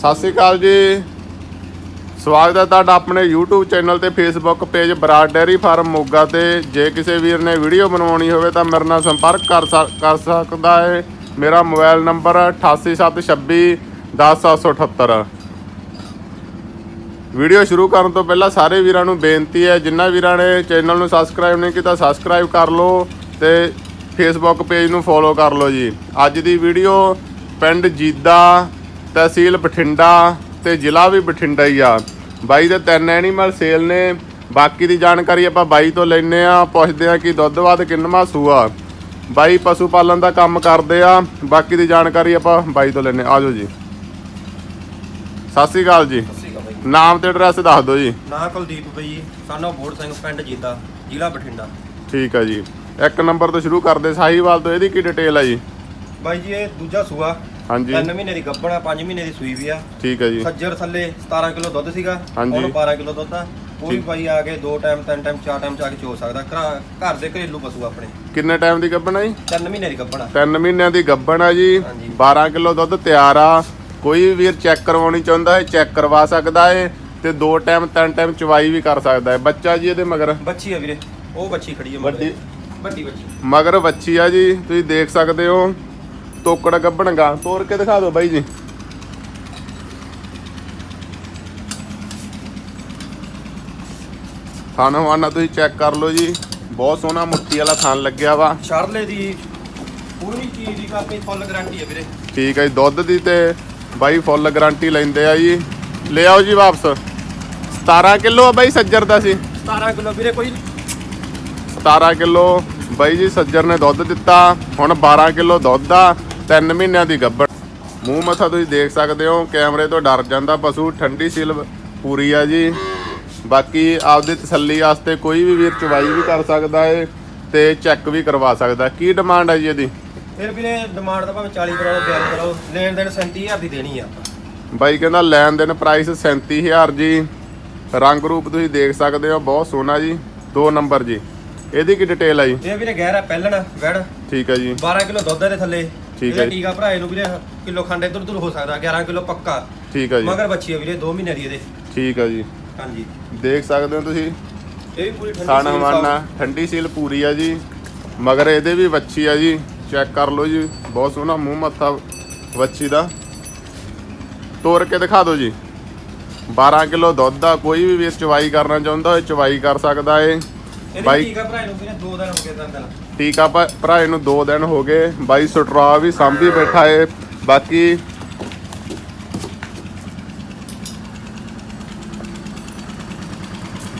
ਸਤਿ ਸ਼੍ਰੀ ਅਕਾਲ ਜੀ। ਸਵਾਗਤ ਹੈ ਤੁਹਾਡਾ ਆਪਣੇ YouTube ਚੈਨਲ ਤੇ Facebook page Brar dairy farm Moga ਤੇ। ਜੇ ਕਿਸੇ ਵੀਰ ਨੇ ਵੀਡੀਓ ਬਣਾਉਣੀ ਹੋਵੇ ਤਾਂ ਮੇਰੇ ਨਾਲ ਸੰਪਰਕ ਕਰ ਸਕ- ਕਰ ਸਕਦਾ ਹੈ। ਮੇਰਾ ਮੋਬਾਈਲ ਨੰਬਰ 88726 10778 ਵੀਡੀਓ ਸ਼ੁਰੂ ਕਰਨ ਤੋਂ ਪਹਿਲਾਂ ਸਾਰੇ ਵੀਰਾਂ ਨੂੰ ਬੇਨਤੀ ਹੈ ਜਿਨ੍ਹਾਂ ਵੀਰਾਂ ਨੇ ਚੈਨਲ ਨੂੰ ਸਬਸਕ੍ਰਾਈਬ ਨਹੀਂ ਕੀਤਾ ਸਬਸਕ੍ਰਾਈਬ ਕਰ ਲਓ ਤੇ ਫੇਸਬੁੱਕ ਪੇਜ ਨੂੰ ਫੋਲੋ ਕਰ ਲਓ ਜੀ। ਅੱਜ ਦੀ ਵੀਡੀਓ ਪਿੰਡ ਜੀਦਾ ਤਹਿਸੀਲ ਬਠਿੰਡਾ ਤੇ ਜ਼ਿਲ੍ਹਾ ਵੀ ਬਠਿੰਡਾ ਹੀ ਆ। ਬਾਈ ਦੇ ਤਿੰਨ ਐਨੀਮਲ ਸੇਲ ਨੇ। ਬਾਕੀ ਦੀ ਜਾਣਕਾਰੀ ਆਪਾਂ ਬਾਈ ਤੋਂ ਲੈਣੇ ਆ। ਪੁੱਛਦੇ ਆ ਕਿ ਦੁੱਧ ਬਾਅਦ ਕਿੰਨਵਾਂ ਸੂਆ ਬਾਈ ਪਸ਼ੂ ਪਾਲਣ ਦਾ ਕੰਮ ਕਰਦੇ ਆ। ਬਾਕੀ ਦੀ ਜਾਣਕਾਰੀ ਆਪਾਂ ਬਾਈ ਤੋਂ ਲੈਣੇ ਆਜੋ ਜੀ। ਸਤਿ ਸ਼੍ਰੀ ਅਕਾਲ ਜੀ। ਨਾਮ ਤੇ ਐਡਰੈਸ ਦੱਸ ਦਿਓ ਜੀ। ਨਾਂ ਕੁਲਦੀਪ ਬਈ ਸਾਨੋ ਬੋੜ ਸਿੰਘ ਪਿੰਡ ਜੀਦਾ ਜ਼ਿਲ੍ਹਾ ਬਠਿੰਡਾ। ਠੀਕ ਆ ਜੀ। ਇੱਕ ਨੰਬਰ ਤੋਂ ਸ਼ੁਰੂ ਕਰਦੇ। ਸਾਹੀਵਾਲ ਤੋਂ ਇਹਦੀ ਕੀ ਡਿਟੇਲ ਆ ਜੀ? ਬਾਈ ਜੀ ਇਹ ਦੂਜਾ ਸੂਆ। ਹਾਂਜੀ। 3 ਮਹੀਨੇ ਦੀ ਗੱਭਣ ਆ 5 ਮਹੀਨੇ ਦੀ ਸੂਈ ਵੀ ਆ। ਠੀਕ ਆ ਜੀ। ਸੱਜਰ ਥੱਲੇ 17 ਕਿਲੋ ਦੁੱਧ ਸੀਗਾ ਹਾਂਜੀ। ਹੁਣ 12 ਕਿਲੋ ਦੁੱਧ ਆ। ਕੋਈ ਠੀਕ। ਭਾਈ ਆ ਕੇ ਦੋ ਟਾਈਮ ਤਿੰਨ ਟਾਈਮ ਚਾਰ ਟਾਈਮ ਚਾ ਕੇ ਚੋ ਸਕਦਾ। ਘਰ ਘਰ ਦੇ ਘਰੇਲੂ ਪਸ਼ੂ ਆਪਣੇ। ਕਿੰਨੇ ਟਾਈਮ ਦੀ ਗੱਭਣ ਆ ਜੀ? 3 ਮਹੀਨੇ ਦੀ ਗੱਭਣ ਆ। 3 ਮਹੀਨਿਆਂ ਦੀ ਗੱਭਣ ਆ ਜੀ। ਹਾਂਜੀ। 12 ਕਿਲੋ ਦੁੱਧ ਤਿਆਰ ਆ। ਕੋਈ ਵੀ ਵੀਰ ਚੈੱਕ ਕਰਵਾਉਣੀ ਚਾਹੁੰਦਾ ਹੈ ਚੈੱਕ ਕਰਵਾ ਸਕਦਾ ਹੈ ਤੇ ਦੋ ਟਾਈਮ ਤਿੰਨ ਟਾਈਮ ਚਵਾਈ ਵੀ ਕਰ ਸਕਦਾ ਹੈ। ਬੱਚਾ ਜੀ ਇਹਦੇ ਮਗਰ? ਬੱਚੀ ਆ ਵੀਰੇ। ਉਹ ਬੱਚੀ ਖੜੀ ਆ ਮਗਰ। ਵੱਡੀ? ਵੱਡੀ ਬੱਚੀ। ਮਗਰ ਬੱਚੀ ਆ ਜੀ। ਤੁਸੀਂ ਦੇਖ ਸਕਦੇ ਹੋ। ਤੋਕੜ ਗੱਭਣਗਾ ਤੋੜ ਕੇ ਦਿਖਾ ਦਿਓ ਬਾਈ ਜੀ। ਖਾਣਾ ਵਾਣਾ ਤੁਸੀਂ ਚੈੱਕ ਕਰ ਲਓ ਜੀ। ਬਹੁਤ ਸੋਹਣਾ ਮੁੱਠੀ ਵਾਲਾ ਥਣ ਲੱਗਿਆ ਵਾ। ਸ਼ਰਲੇ ਦੀ ਪੂਰੀ ਚੀਜ਼ ਦੀ ਕਾਪੀ ਫੁੱਲ ਗਾਰੰਟੀ ਆ ਵੀਰੇ। ਠੀਕ ਹੈ ਜੀ ਦੁੱਧ ਦੀ ਤੇ ਬਾਈ ਫੁੱਲ ਗਾਰੰਟੀ ਲੈਂਦੇ ਆ ਜੀ। ਲੈ ਆਓ ਜੀ ਵਾਪਸ। 17 ਕਿਲੋ ਆ ਬਾਈ ਸੱਜਰ ਦਾ ਸੀ। 17 ਕਿਲੋ ਵੀਰੇ ਕੋਈ 17 ਕਿਲੋ। ਬਾਈ ਜੀ ਸੱਜਰ ਨੇ ਦੁੱਧ ਦਿੱਤਾ। ਹੁਣ 12 ਕਿਲੋ ਦੁੱਧ ਆ। 3 ਮਹੀਨਿਆਂ ਦੀ ਗੱਭਣ ਮੂੰਹ ਮੱਥਾ ਤੁਸੀਂ ਦੇਖ ਸਕਦੇ ਹੋ ਕੈਮਰੇ ਤੋਂ ਡਰ ਜਾਂਦਾ ਪਸ਼ੂ ਠੰਡੀ ਸਿਲ ਪੂਰੀ ਆ ਜੀ। ਬਾਕੀ ਆਪਦੀ ਤਸੱਲੀ ਵਾਸਤੇ ਕੋਈ ਵੀ ਵੀਰ ਚਵਾਈ ਵੀ ਕਰ ਸਕਦਾ ਏ ਤੇ ਚੈੱਕ ਵੀ ਕਰਵਾ ਸਕਦਾ। ਕੀ ਡਿਮਾਂਡ ਹੈ ਜੀ ਇਹਦੀ? ਫਿਰ ਵੀਰੇ ਡਿਮਾਂਡ ਤਾਂ ਭਾਵੇਂ 40 ਕਰੋ 42 ਕਰੋ ਲੈਣ ਦੇਣ 37000 ਦੀ ਦੇਣੀ ਆ। ਬਾਈ ਕਹਿੰਦਾ ਲੈਣ ਦੇਣ ਪ੍ਰਾਈਸ 37000 ਜੀ। ਰੰਗ ਰੂਪ ਤੁਸੀਂ ਦੇਖ ਸਕਦੇ ਹੋ ਬਹੁਤ ਸੋਹਣਾ ਜੀ ਦੋ ਨੰਬਰ ਜੀ। ਇਹਦੀ ਕੀ ਡਿਟੇਲ ਆ ਜੀ? ਇਹ ਵੀਰੇ ਗਹਿਰਾ ਪਹਿਲਣ ਵੜ ਠੀਕ ਹੈ ਜੀ। 12 ਕਿਲੋ ਦੁੱਧ ਦੇ ਥੱਲੇ। ਠੀਕ ਹੈ ਜੀ। ਟੀਕਾ ਭਰਾਏ ਨੂੰ ਵੀਰੇ ਕਿਲੋ ਖੰਡ ਇੱਧਰ ਉੱਧਰ ਹੋ ਸਕਦਾ 11 ਕਿਲੋ ਪੱਕਾ। ਠੀਕ ਹੈ ਜੀ। ਮਗਰ ਬੱਚੀ ਆ ਵੀਰੇ 2 ਮਹੀਨੇ ਦੀ ਇਹਦੇ। ਠੀਕ ਹੈ ਜੀ। ਹਾਂਜੀ। ਦੇਖ ਸਕਦੇ ਹੋ ਤੁਸੀਂ? ਇਹ ਵੀ ਪੂਰੀ ਠੰਡੀ ਖਾਣਾ ਸੀਲ ਵਾਣਾ ਠੰਡੀ ਸੀਲ ਪੂਰੀ ਆ ਜੀ। ਮਗਰ ਇਹਦੇ ਵੀ ਵੱਛੀ ਆ ਜੀ। ਚੈੱਕ ਕਰ ਲਓ ਜੀ। ਬਹੁਤ ਸੋਹਣਾ ਮੂੰਹ ਮੱਥਾ ਵੱਛੀ ਦਾ। ਤੋੜ ਕੇ ਦਿਖਾ ਦਿਓ ਜੀ। 12 ਕਿਲੋ ਦੁੱਧ ਆ ਕੋਈ ਵੀ ਵੀਰ ਚਵਾਈ ਕਰਨਾ ਚਾਹੁੰਦਾ ਹੋਏ ਚਵਾਈ ਕਰ ਸਕਦਾ ਏ। ਬਾਈ ਟੀਕਾ ਭਰਾਏ ਨੂੰ ਵੀਰੇ 2 ਦਿਨ ਹੋ ਗਏ ਤਿੰਨ ਦਿਨ ਟੀਕਾ ਭ- ਭਰਾਏ ਨੂੰ 2 ਦਿਨ ਹੋ ਗਏ। ਬਾਈ ਸਟਰਾ ਵੀ ਸਾਂਭੀ ਬੈਠਾ ਏ। ਬਾਕੀ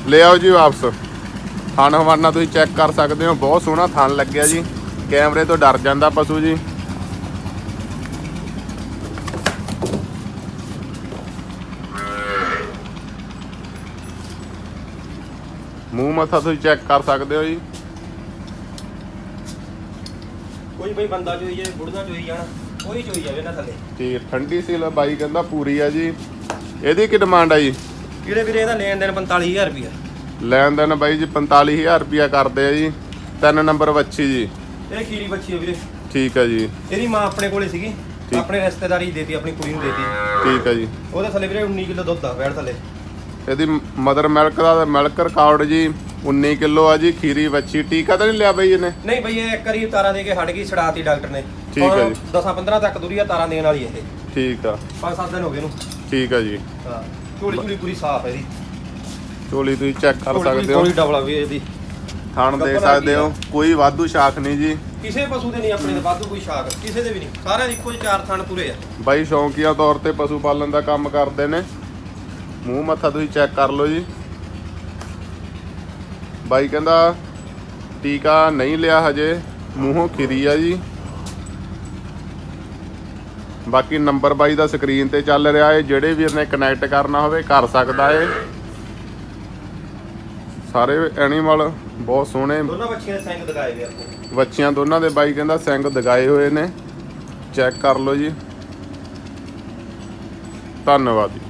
ਲੈ ਆਓ ਜੀ ਵਾਪਸ। ਥਣ ਹਵਾਨਾ ਤੁਸੀਂ ਚੈੱਕ ਕਰ ਸਕਦੇ ਹੋ। ਬਹੁਤ ਸੋਹਣਾ ਥਣ ਲੱਗਿਆ ਜੀ। ਕੈਮਰੇ ਤੋਂ ਡਰ ਜਾਂਦਾ ਪਸ਼ੂ ਜੀ। ਮੂੰਹ ਮੱਥਾ ਤੁਸੀਂ ਚੈੱਕ ਕਰ ਸਕਦੇ ਹੋ ਜੀ। ਕੋਈ ਬਈ ਬੰਦਾ ਚੋਈ ਜਾਏ ਬੁੜਦਾ ਚੋਈ ਜਾਣਾ ਕੋਈ ਚੋਈ ਜਾਵੇ ਨਾ ਥੱਲੇ। ਤੇ ਠੰਡੀ ਸੀਲ ਬਾਈ ਕਹਿੰਦਾ ਪੂਰੀ ਆ ਜੀ। ਇਹਦੀ ਕੀ ਡਿਮਾਂਡ ਆ ਜੀ? ਵੀਰੇ ਵੀਰੇ ਇਹਦਾ ਲੈਣ ਦੇਣ 45000 ਰੁਪਇਆ। ਲੈਣ ਦੇਣ ਬਾਈ ਜੀ 45000 ਰੁਪਿਆ ਕਰਦੇ ਆ ਜੀ। ਤਿੰਨ ਨੰਬਰ ਵੱਛੀ ਜੀ। ਇਹ ਖੀਰੀ ਬੱਚੀ ਆ ਵੀਰੇ। ਠੀਕ ਆ ਜੀ। ਇਹਦੀ ਮਾਂ ਆਪਣੇ ਕੋਲੇ ਸੀਗੀ। ਆਪਣੇ ਰਿਸ਼ਤੇਦਾਰੀ ਦੇਤੀ ਆਪਣੀ ਕੁੜੀ ਨੂੰ ਦੇਤੀ। ਠੀਕ ਆ ਜੀ। ਉਹਦੇ ਥੱਲੇ ਵੀਰੇ 19 ਕਿਲੋ ਦੁੱਧ ਆ ਵੈੜ ਥੱਲੇ। ਇਹਦੀ ਮਦਰ ਮਿਲਕ ਦਾ ਮਿਲਕ ਰਿਕਾਰਡ ਜੀ 19 ਕਿਲੋ ਆ ਜੀ ਖੀਰੀ ਵੱਛੀ ਟੀਕਾ ਤਾਂ ਨਹੀਂ ਲਿਆ ਬਾਈ ਇਹਨੇ? ਨਹੀਂ ਬਈ ਇਹ ਇੱਕ ਵਾਰੀ ਤਾਰਾਂ ਦੇ ਕੇ ਹਟ ਗਈ ਛਡਾਤੀ ਡਾਕਟਰ ਨੇ। ਠੀਕ ਹੈ ਜੀ। 10 15 ਤੱਕ ਦੂਰੀ ਆ ਤਾਰਾਂ ਦੇਣ ਵਾਲੀ ਇਹ। ਠੀਕ ਆ। 5-7 ਦਿਨ ਹੋ ਗਏ ਇਹਨੂੰ। ਠੀਕ ਆ ਜੀ। ਹਾਂ। ਝੋਲੀ ਝੋਲੀ ਪੂਰੀ ਸਾਫ਼ ਹੈ ਇਹਦੀ। ਚੋਲੀ ਤੁਸੀਂ ਚੈੱਕ ਕਰ ਝੋਲੀ- ਸਕਦੇ ਹੋ। ਝੋਲੀ ਡਬਲ ਆ ਵੀ ਇਹਦੀ। ਥਣ ਆ ਸਕਦੇ ਹੋ। ਕੋਈ ਵਾਧੂ ਸ਼ਾਖ ਨਹੀਂ ਜੀ। ਕਿਸੇ ਪਸ਼ੂ ਦੇ ਨਹੀਂ ਆਪਣੇ ਦੇ ਵਾਧੂ ਕੋਈ ਸ਼ਾਕ। ਕਿਸੇ ਦੇ ਵੀ ਨਹੀਂ। ਸਾਰਿਆਂ ਦੇ ਇੱਕੋ ਜਿਹੇ ਚਾਰ ਥਣ ਪੂਰੇ ਆ। ਬਾਈ ਸ਼ੌਂਕੀਆ ਤੌਰ ਤੇ ਪਸ਼ੂ ਪਾਲਣ ਦਾ ਕੰਮ ਕਰਦੇ ਨੇ। ਮੂੰਹ ਮੱਥਾ ਤੁਸੀਂ ਚੈੱਕ ਕਰ ਲਓ ਜੀ। ਬਾਈ ਕਹਿੰਦਾ ਟੀਕਾ ਨਹੀਂ ਲਿਆ ਹਜੇ ਮੂੰਹੋਂ ਖਿਰੀ ਆ ਜੀ। ਬਾਕੀ ਨੰਬਰ ਬਾਈ ਦਾ ਸਕਰੀਨ ਤੇ ਚੱਲ ਰਿਹਾ ਏ ਜਿਹੜੇ ਵੀਰ ਨੇ ਕਨੈਕਟ ਕਰਨਾ ਹੋਵੇ ਕਰ ਸਕਦਾ ਏ। ਸਾਰੇ ਐਨੀਮਲ ਬਹੁਤ ਸੋਹਣੇ। ਦੋਨਾਂ ਬੱਚੀਆਂ ਦੇ ਸਿੰਘ ਦਿਖਾਏ ਗਏ ਆਪਕੋ ਬੱਚਿਆਂ ਦੋਨਾਂ ਦੇ ਬਾਈ ਕਹਿੰਦਾ ਸਿੰਘ ਦਗਾਏ ਹੋਏ ਨੇ। ਚੈੱਕ ਕਰ ਲਓ ਜੀ। ਧੰਨਵਾਦ ਜੀ।